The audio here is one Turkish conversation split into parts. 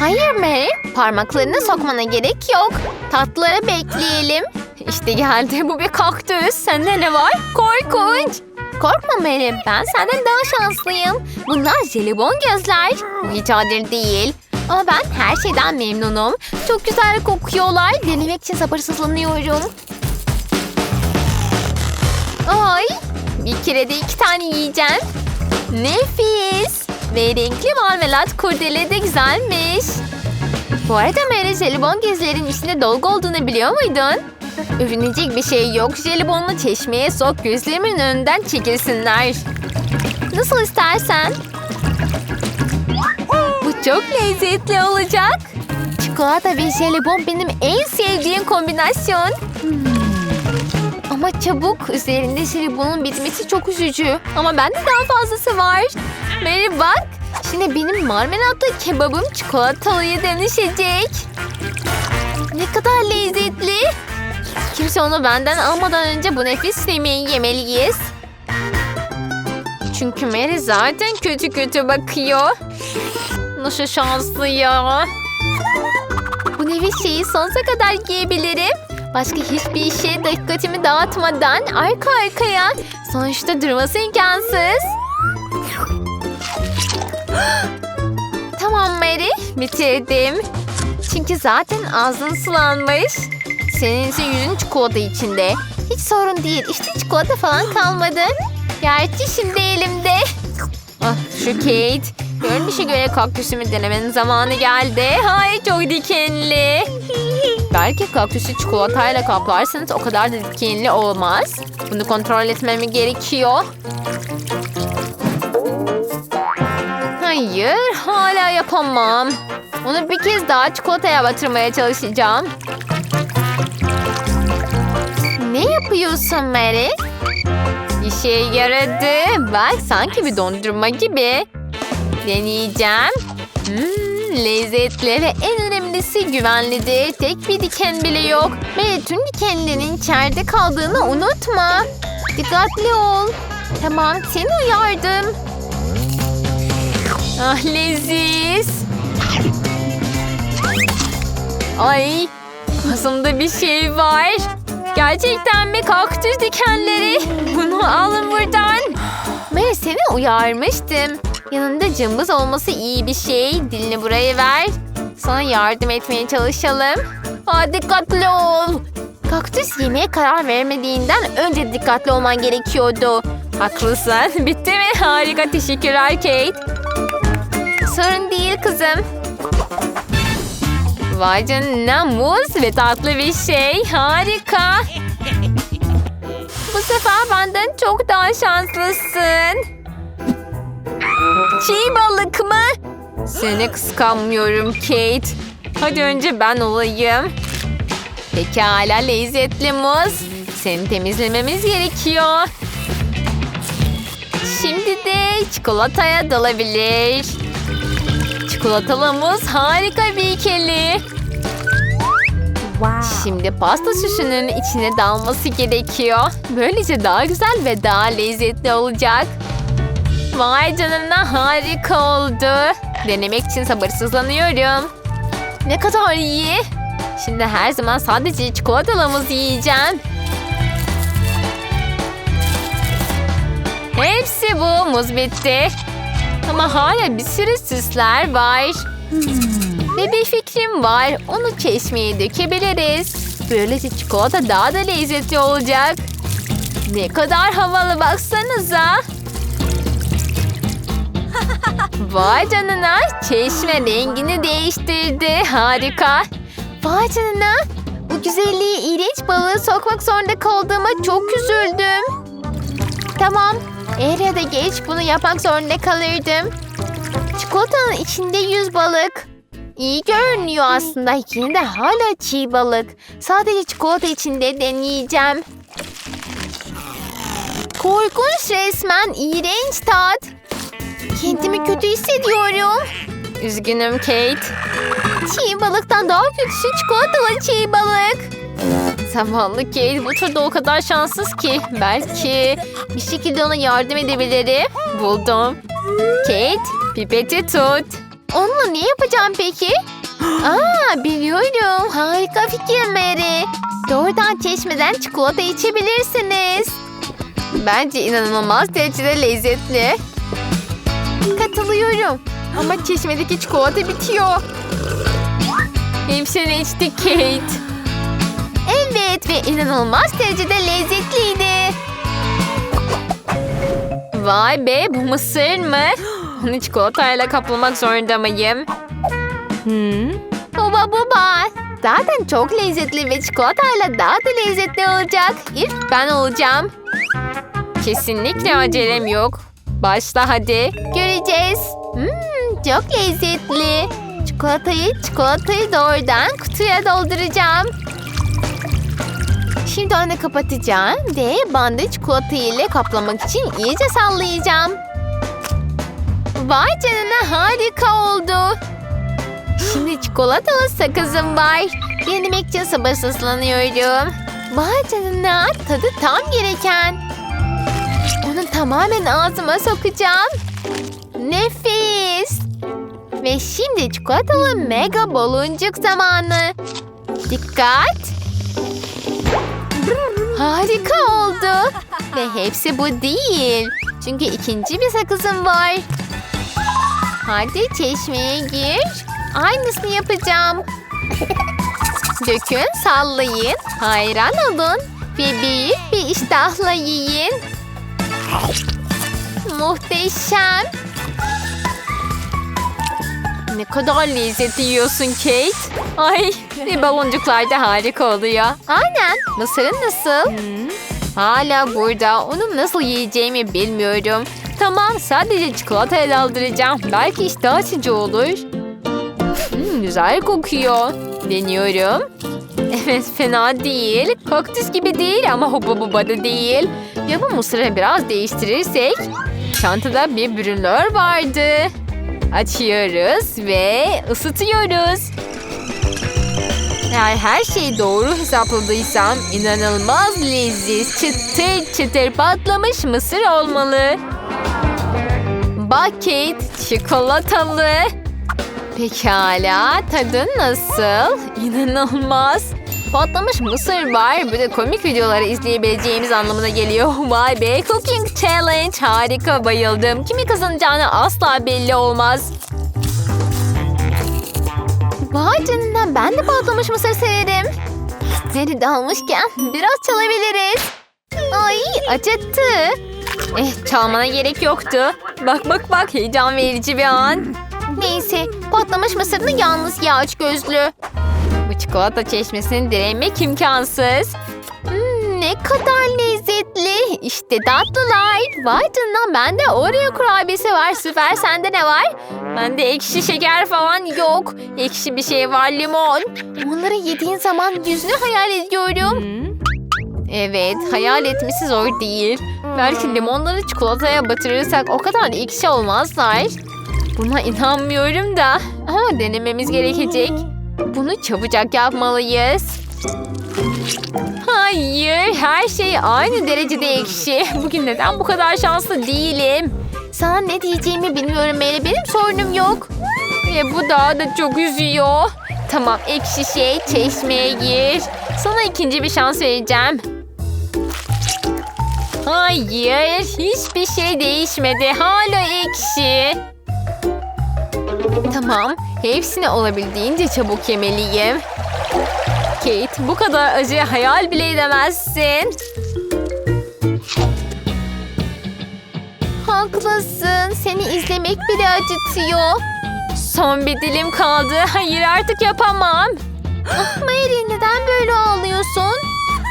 Hayır Mary, parmaklarını sokmana gerek yok. Tatlıları bekleyelim. İşte geldi, bu bir kaktüs. Sende ne var? Korkunç. Korkma Mary, ben senden daha şanslıyım. Bunlar jelibon gözler. Bu hiç adil değil. Ama ben her şeyden memnunum. Çok güzel kokuyorlar. Denemek için sabırsızlanıyorum. Ay, bir kere de iki tane yiyeceğim. Nefis. Ve renkli marmelat kurdele de güzelmiş. Bu arada Mary jelibon gözlerin içinde dolgu olduğunu biliyor muydun? Övünecek bir şey yok. Jelibonlu çeşmeye sok gözlerimin önünden çekilsinler. Nasıl istersen. Bu çok lezzetli olacak. Çikolata ve jelibon benim en sevdiğim kombinasyon. Ama çabuk üzerinde jelibonun bitmesi çok üzücü. Ama bende daha fazlası var. Mary bak. Şimdi benim marmelatlı kebabım çikolatalıya dönüşecek. Ne kadar lezzetli. Kimse onu benden almadan önce bu nefis yemeği yemeliyiz. Çünkü Mary zaten kötü kötü bakıyor. Nasıl şanslı ya. Bu nefis şeyi sonsuza kadar yiyebilirim. Başka hiçbir işe dikkatimi dağıtmadan arka arkaya. Sonuçta durması imkansız. tamam Mary, bitirdim. Çünkü zaten ağzın sulanmış. Senin ise yüzün çikolata içinde. Hiç sorun değil. İşte çikolata falan kalmadı. Gerçi şimdi elimde. Ah şu Kate. Görünüşe göre kaktüsümü denemenin zamanı geldi. Ay çok dikenli. Belki kaktüsü çikolatayla kaplarsanız o kadar da dikenli olmaz. Bunu kontrol etmem gerekiyor. Hayır, hala yapamam. Onu bir kez daha çikolataya batırmaya çalışacağım. Ne yapıyorsun Mary? İşe yaradı. Bak sanki bir dondurma gibi. Deneyeceğim. Hmm, lezzetli ve en önemlisi güvenlidir. Tek bir diken bile yok. Ve tüm dikenlerin içeride kaldığını unutma. Dikkatli ol. Tamam seni uyardım. Ah leziz. Ay ağzımda bir şey var. Gerçekten mi kaktüs dikenleri? Bunu alın buradan. Mary seni uyarmıştım. Yanında cımbız olması iyi bir şey. Dilini buraya ver. Sana yardım etmeye çalışalım. Aa, dikkatli ol. Kaktüs yemeye karar vermediğinden önce dikkatli olman gerekiyordu. Haklısın. Bitti mi? Harika. Teşekkürler Kate. Sorun değil kızım. Vay canına muz ve tatlı bir şey. Harika. Bu sefer benden çok daha şanslısın. Çiğ balık mı? Seni kıskanmıyorum Kate. Hadi önce ben olayım. Pekala lezzetli muz. Seni temizlememiz gerekiyor. Şimdi de çikolataya dalabilir. Çikolatalı muz harika bir ikili. Şimdi pasta süsünün içine dalması gerekiyor. Böylece daha güzel ve daha lezzetli olacak. Vay canına harika oldu. Denemek için sabırsızlanıyorum. Ne kadar iyi. Şimdi her zaman sadece çikolatalı muz yiyeceğim. Hepsi bu. Muz bitti. Ama hala bir sürü süsler var. Ve bir fikrim var. Onu çeşmeye dökebiliriz. Böylece çikolata daha da lezzetli olacak. Ne kadar havalı baksanıza. Vay canına çeşme rengini değiştirdi. Harika. Vay canına. Bu güzelliği iğrenç balığı sokmak zorunda kaldığıma çok üzüldüm. Tamam. Er ya da geç bunu yapmak zorunda kalırdım. Çikolatanın içinde yüz balık. İyi görünüyor aslında. Yine de hala çiğ balık. Sadece çikolata içinde deneyeceğim. Korkunç resmen. iğrenç tat. Kendimi kötü hissediyorum. Üzgünüm Kate. Çiğ balıktan daha kötüsü çikolatalı çiğ balık. Zavallı Kate bu turda o kadar şanssız ki. Belki bir şekilde ona yardım edebilirim. Buldum. Kate, pipeti tut. Onunla ne yapacağım peki? Aa biliyorum. Harika fikir Mary. Doğrudan çeşmeden çikolata içebilirsiniz. Bence inanılmaz derecede lezzetli. Katılıyorum. Ama çeşmedeki çikolata bitiyor. Hepsini içtik Kate. Evet ve inanılmaz derecede lezzetliydi. Vay be bu mısır mı? Onu çikolatayla kaplamak zorunda mıyım? Hmm. Baba baba. Zaten çok lezzetli ve çikolatayla daha da lezzetli olacak. İlk ben olacağım. Kesinlikle acelem yok. Başla hadi. Göreceğiz. Hmm, çok lezzetli. Çikolatayı çikolatayı doğrudan kutuya dolduracağım. Şimdi onu kapatacağım ve bandı çikolata ile kaplamak için iyice sallayacağım. Vay canına harika oldu. Şimdi çikolatalı sakızım var. Denemek için sabırsızlanıyorum. Vay canına tadı tam gereken. Onu tamamen ağzıma sokacağım. Nefis. Ve şimdi çikolatalı mega baloncuk zamanı. Dikkat. Harika oldu. Ve hepsi bu değil. Çünkü ikinci bir sakızım var. Hadi çeşmeye gir. Aynısını yapacağım. Dökün, sallayın, hayran olun ve büyük bir iştahla yiyin. Muhteşem. Ne kadar lezzetli yiyorsun Kate. Ay ve baloncuklar da harika oluyor. Aynen. Mısırın nasıl? Hala burada. Onu nasıl yiyeceğimi bilmiyorum. Tamam sadece çikolataya daldıracağım. Belki iştah açıcı olur. Hmm, güzel kokuyor. Deniyorum. Evet fena değil. Kaktüs gibi değil ama hopa buba da değil. Ya bu mısırı biraz değiştirirsek? Çantada bir brülör vardı. Açıyoruz ve ısıtıyoruz. Eğer her şeyi doğru hesapladıysam inanılmaz leziz, çıtır çıtır patlamış mısır olmalı. Bucket çikolatalı. Pekala tadın nasıl? İnanılmaz. Patlamış mısır var. De komik videoları izleyebileceğimiz anlamına geliyor. Vay be cooking challenge harika bayıldım. Kimi kazanacağını asla belli olmaz. Vay canına ben de patlamış mısır severim. Seni dalmışken biraz çalabiliriz. Ay acıttı. Eh çalmana gerek yoktu. Bak bak bak heyecan verici bir an. Neyse patlamış mısırını yalnız ya aç gözlü. Çikolata çeşmesini diremek imkansız. Hmm, ne kadar lezzetli. İşte tatlılar. Vay canına bende Oreo kurabiyesi var. Süper sende ne var? Bende ekşi şeker falan yok. Ekşi bir şey var limon. Onları yediğin zaman yüzünü hayal ediyorum. Evet, hayal etmesi zor değil. Belki limonları çikolataya batırırsak o kadar ekşi olmazlar. Buna inanmıyorum da. Ama denememiz gerekecek. Bunu çabucak yapmalıyız. Hayır, her şey aynı derecede ekşi. Bugün neden bu kadar şanslı değilim? Sana ne diyeceğimi bilmiyorum Mary. Benim sorunum yok. Ve bu daha da çok üzüyor. Tamam, ekşi şey çeşmeye gir. Sana ikinci bir şans vereceğim. Hayır, hiçbir şey değişmedi. Hala ekşi. Tamam, hepsini olabildiğince çabuk yemeliyim. Kate, bu kadar acı hayal bile edemezsin. Haklısın, seni izlemek bile acıtıyor. Son bir dilim kaldı. Hayır artık yapamam. Ah, Mary neden böyle ağlıyorsun?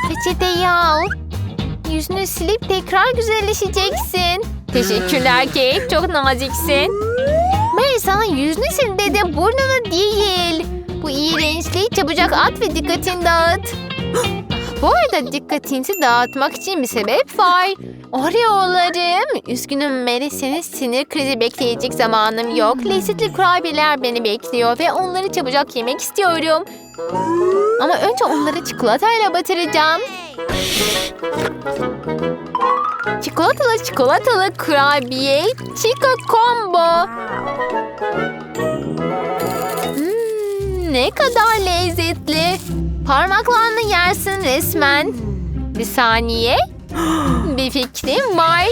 Peçeteyi al. Yüzünü silip tekrar güzelleşeceksin. Teşekkürler Kate. Çok naziksin. Mary sana yüzünü sil dedim. Burnunu değil. Bu iğrençliği çabucak at ve dikkatini dağıt. Bu arada dikkatinizi dağıtmak için bir sebep var. Oreo'larım. Üzgünüm Mary senin sinir krizi bekleyecek zamanım yok. Lezzetli kurabiyeler beni bekliyor ve onları çabucak yemek istiyorum. Ama önce onları çikolatayla batıracağım. Çikolatalı çikolatalı kurabiye Chico Combo. Hmm, Ne kadar lezzetli. Parmaklarını yersin resmen. Bir saniye. Bir fikrim var.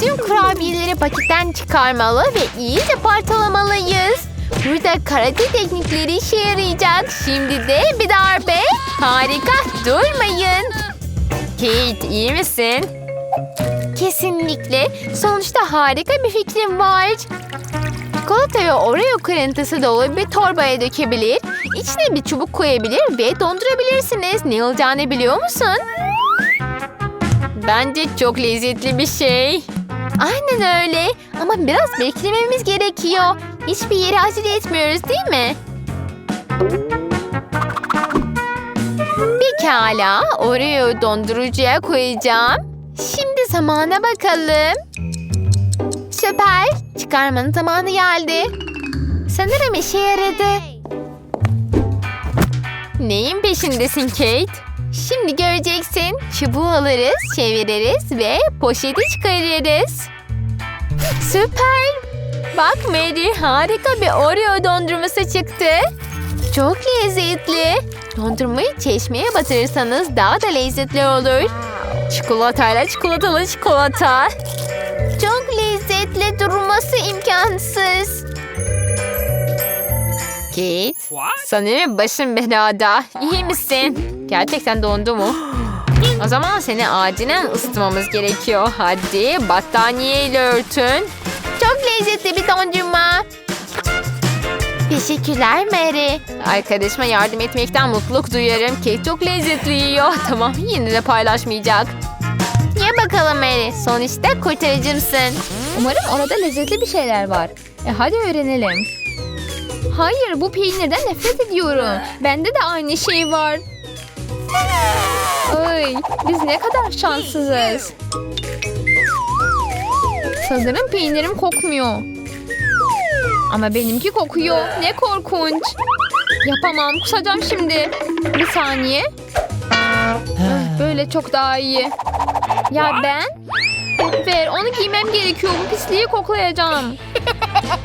Tüm kurabiyeleri paketten çıkarmalı ve iyice parçalamalıyız. Burada karate teknikleri işe yarayacak. Şimdi de bir darbe. Harika. Durmayın. Kate iyi misin? Kesinlikle. Sonuçta harika bir fikrim var. Çikolata ve Oreo kırıntısı dolu bir torbaya dökebilir, içine bir çubuk koyabilir ve dondurabilirsiniz. Ne olacağını biliyor musun? Bence çok lezzetli bir şey. Aynen öyle ama biraz beklememiz gerekiyor. Hiçbir yere acele etmiyoruz değil mi? Pekala, Oreo dondurucuya koyacağım. Şimdi zamana bakalım. Süper. Çıkarmanın zamanı geldi. Sanırım işe yaradı. Neyin peşindesin Kate? Şimdi göreceksin. Çubuğu alırız, çeviririz ve poşeti çıkarırız. Süper. Bak Mary harika bir Oreo dondurması çıktı. Çok lezzetli. Dondurmayı çeşmeye batırırsanız daha da lezzetli olur. Çikolatayla çikolatalı çikolata. Çok lezzetli durması imkansız. Kate, sanırım başın belada. İyi misin? Gerçekten dondu mu? O zaman seni acilen ısıtmamız gerekiyor. Hadi battaniyeyle örtün. Çok lezzetli bir dondurma. Teşekkürler Mary. Arkadaşıma yardım etmekten mutluluk duyarım. Kate çok lezzetli yiyor. Tamam yine de paylaşmayacak. Ye bakalım Mary. Sonuçta kurtarıcımsın. Umarım orada lezzetli bir şeyler var. E hadi öğrenelim. Hayır bu peynirden nefret ediyorum. Bende de aynı şey var. Ay, biz ne kadar şanssızız. Sanırım peynirim kokmuyor. Ama benimki kokuyor. Ne korkunç. Yapamam kusacağım şimdi. Bir saniye. Ah, Böyle çok daha iyi. Ya ben? Ver onu giymem gerekiyor. Bu pisliği koklayacağım.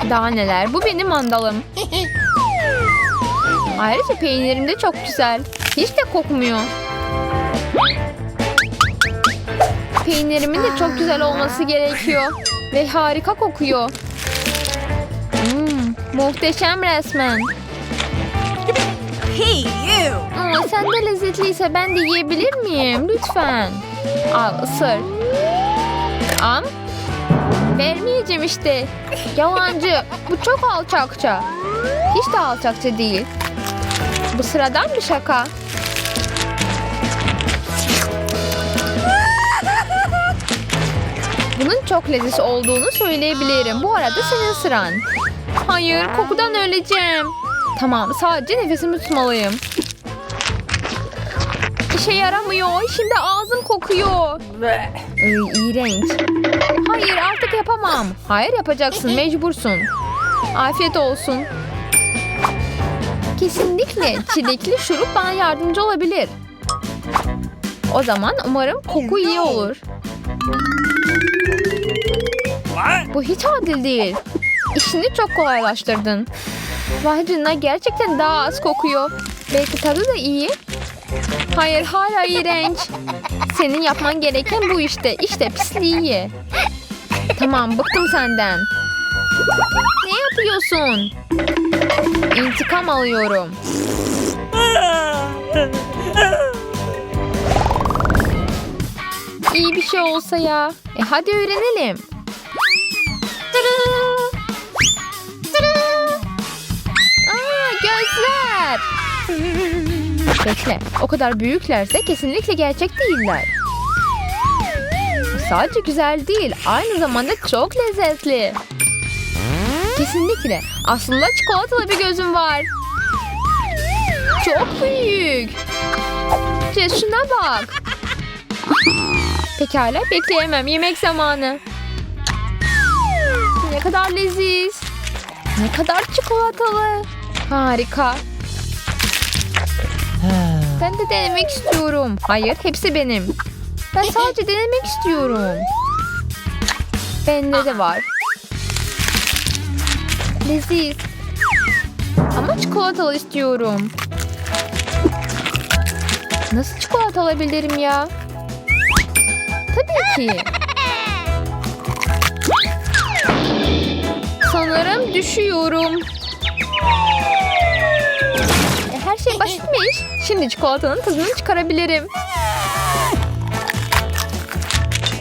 Daha neler? Bu benim mandalım. Ayrıca peynirim de çok güzel. Hiç de kokmuyor. Peynirimin de çok güzel olması gerekiyor. Ve harika kokuyor. Hmm, muhteşem resmen. Hey, you! Aa, sen de lezzetliyse ben de yiyebilir miyim? Lütfen. Al ısır. Am. Vermeyeceğim işte. Yalancı. Bu çok alçakça. Hiç de alçakça değil. Bu sıradan bir şaka. Bunun çok lezzetli olduğunu söyleyebilirim. Bu arada senin sıran. Hayır, kokudan öleceğim. Tamam, sadece nefesimi tutmalıyım. İşe yaramıyor. Şimdi ağzım kokuyor. Ay, iğrenç. Hayır artık yapamam. Hayır yapacaksın mecbursun. Afiyet olsun. Kesinlikle çilekli şurup bana yardımcı olabilir. O zaman umarım koku iyi olur. Bu hiç adil değil. İşini çok kolaylaştırdın. Canına gerçekten daha az kokuyor. Belki tadı da iyi. Hayır hala iğrenç. Senin yapman gereken bu işte. İşte pisliği. Tamam bıktım senden. Ne yapıyorsun? İntikam alıyorum. İyi bir şey olsa ya. E hadi öğrenelim. Aa, gözler. Bekle. O kadar büyüklerse kesinlikle gerçek değiller. Sadece güzel değil, aynı zamanda çok lezzetli. Kesinlikle. Aslında çikolatalı bir gözüm var. Çok büyük. Şuna bak. Pekala bekleyemem. Yemek zamanı. Ne kadar leziz. Ne kadar çikolatalı. Harika. Ben de denemek istiyorum. Hayır, hepsi benim. Ben sadece denemek istiyorum. Bende de var. Leziz. Ama çikolata çikolatalı istiyorum. Nasıl çikolata alabilirim ya? Tabii ki. Sanırım düşüyorum. E, Her şey basitmiş. Şimdi çikolatanın tadını çıkarabilirim.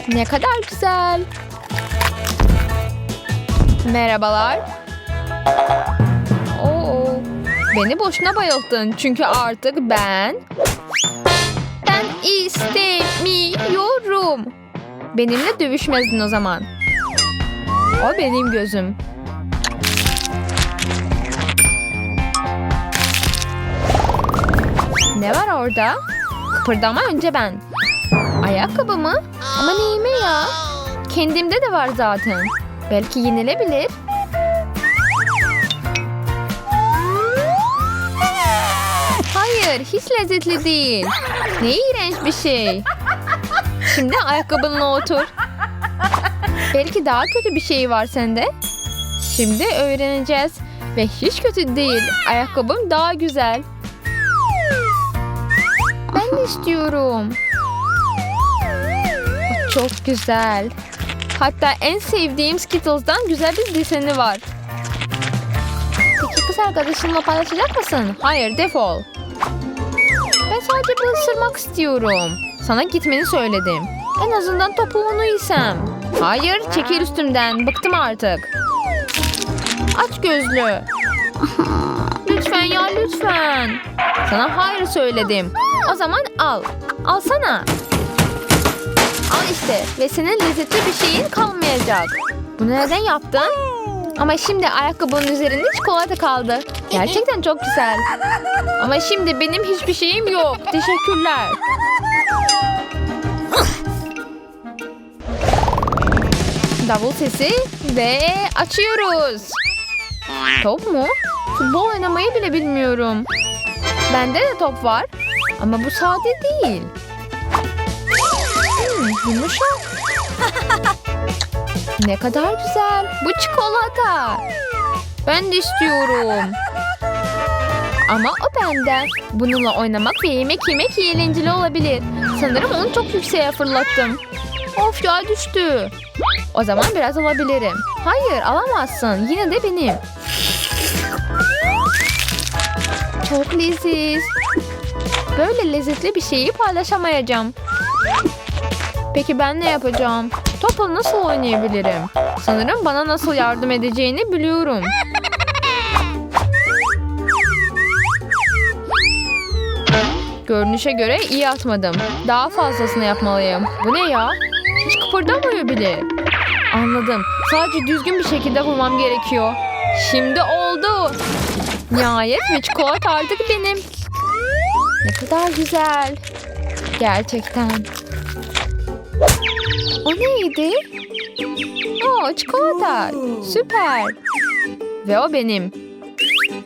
Ne kadar güzel. Merhabalar. Oo, beni boşuna bayılttın çünkü artık ben ben istemiyorum. Benimle dövüşmezdin o zaman. O benim gözüm. Ne var orada? Kıpırdama önce ben. Ayakkabı mı? Ama neyime ya? Kendimde de var zaten. Belki yenilebilir. Hayır, hiç lezzetli değil. Ne iğrenç bir şey. Şimdi ayakkabınla otur. Belki daha kötü bir şey var sende. Şimdi öğreneceğiz. Ve hiç kötü değil. Ayakkabım daha güzel. De istiyorum. Çok güzel. Hatta en sevdiğim Skittles'dan güzel bir deseni var. Peki kız arkadaşınla paylaşacak mısın? Hayır defol. Ben sadece bir ısırmak istiyorum. Sana gitmeni söyledim. En azından topuğunu yesem. Hayır çekil üstümden. Bıktım artık. Aç gözlü. Lütfen ya lütfen. Sana hayır söyledim. O zaman al. Alsana. Al işte ve senin lezzetli bir şeyin kalmayacak. Bunu neden yaptın? Ama şimdi ayakkabının üzerinde çikolata kaldı. Gerçekten çok güzel. Ama şimdi benim hiçbir şeyim yok. Teşekkürler. Davul sesi ve açıyoruz. Top mu? Futbol oynamayı bile bilmiyorum. Bende de top var. Ama bu sade değil. Hmm, yumuşak. ne kadar güzel. Bu çikolata. Ben de istiyorum. Ama o benden. Bununla oynamak ve yemek yemek eğlenceli olabilir. Sanırım onu çok yükseğe fırlattım. Of ya düştü. O zaman biraz alabilirim. Hayır alamazsın. Yine de benim. Çok leziz. Böyle lezzetli bir şeyi paylaşamayacağım. Peki ben ne yapacağım? Topla nasıl oynayabilirim? Sanırım bana nasıl yardım edeceğini biliyorum. Görünüşe göre iyi atmadım. Daha fazlasını yapmalıyım. Bu ne ya? Hiç kıpırdamıyor bile. Anladım. Sadece düzgün bir şekilde vurmam gerekiyor. Şimdi oldu. Nihayet ve çikolata artık benim. Ne kadar güzel. Gerçekten. O neydi? Oo çikolata. Süper. Ve o benim.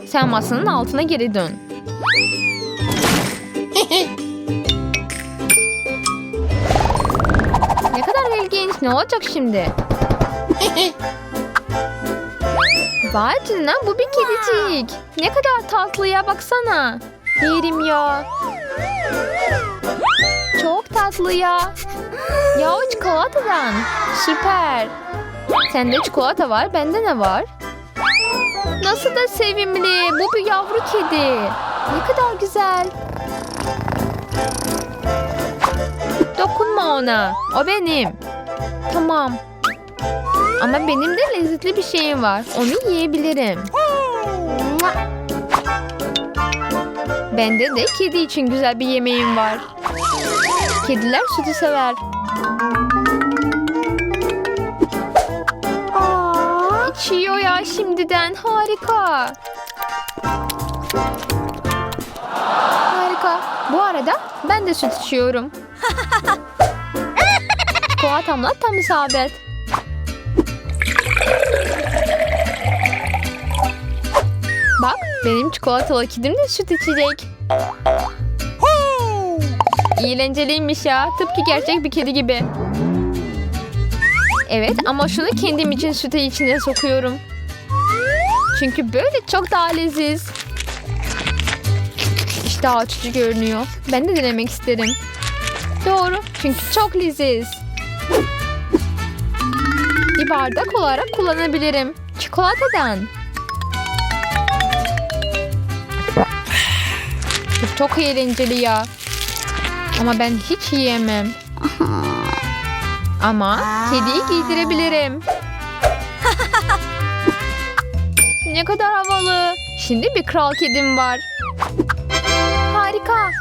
Sen masanın altına geri dön. Ne kadar ilginç. Ne olacak şimdi? Vay canına bu bir kedicik. Ne kadar tatlı ya baksana. Yerim ya. Çok tatlı ya. Ya o çikolatadan. Süper. Sende çikolata var, bende ne var? Nasıl da sevimli. Bu bir yavru kedi. Ne kadar güzel. Dokunma ona. O benim. Tamam. Ama benim de lezzetli bir şeyim var. Onu yiyebilirim. Bende de kedi için güzel bir yemeğim var. Kediler sütü sever. İçiyor ya şimdiden. Harika. Harika. Bu arada ben de süt içiyorum. Çikolatamla tam isabet. Benim çikolatalı kedim de süt içecek. Eğlenceliymiş ya. Tıpkı gerçek bir kedi gibi. Evet ama şunu kendim için sütü içine sokuyorum. Çünkü böyle çok daha leziz. İştah açıcı görünüyor. Ben de denemek isterim. Doğru. Çünkü çok leziz. Bir bardak olarak kullanabilirim. Çikolatadan. Bu çok eğlenceli ya. Ama ben hiç yiyemem. Ama kediyi giydirebilirim. ne kadar havalı. Şimdi bir kral kedim var. Harika.